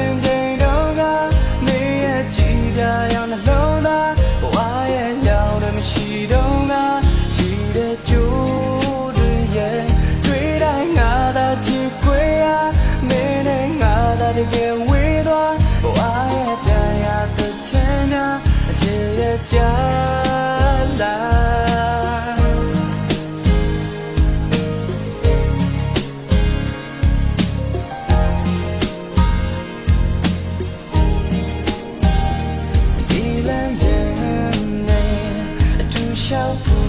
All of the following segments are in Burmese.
စဉ်ချိန်တော့ကနေရဲ့ကြည်ပြရောင်နှလုံးသားဘဝရဲ့ရောင်တွေမရှိတော့ငါရှိတဲ့ကြိုးတွေရဲ့တွေ့တိုင်းငါသာချစ်ကြွယ်ရမင်းနဲ့ငါသာတကယ် show.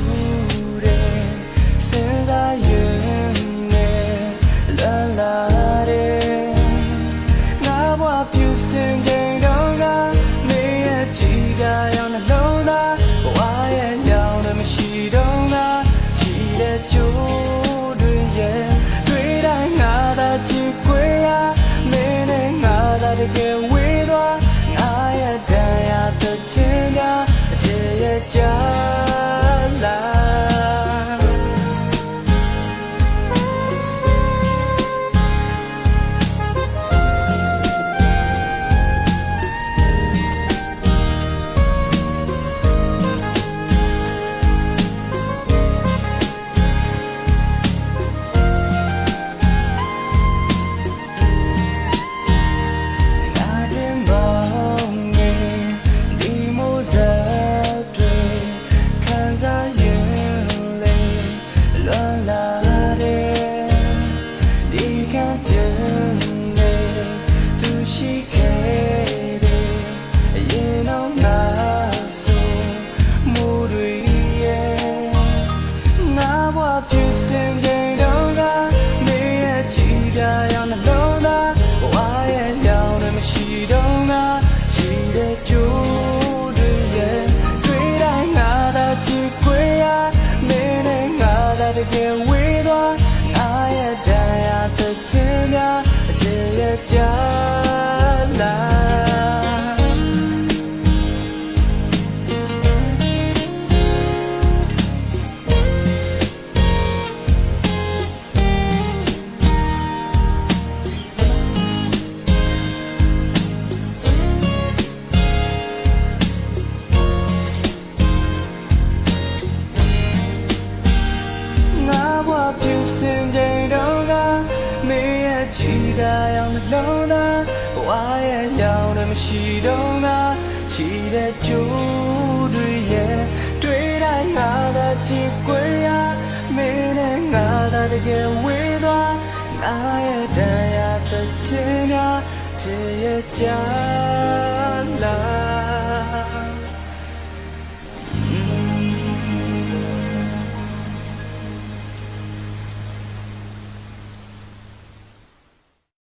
ယ်ဝေးသွားငါရဲ့တရားတစ်ချင်းများအခြေရကြ ကြည်သာရောင်နှလုံးသားဘဝရဲ့ရောင်တွေမရှိတော့ငါချီတဲ့ကျိုးတွေရဲ့တွေ့တိုင်းငါသာကြည်ကွယ်ရမင်းနဲ့ငါသာတကယ်ဝေးသွားငါရဲ့တရားတစ်ချင်းများချစ်ရဲ့ကြား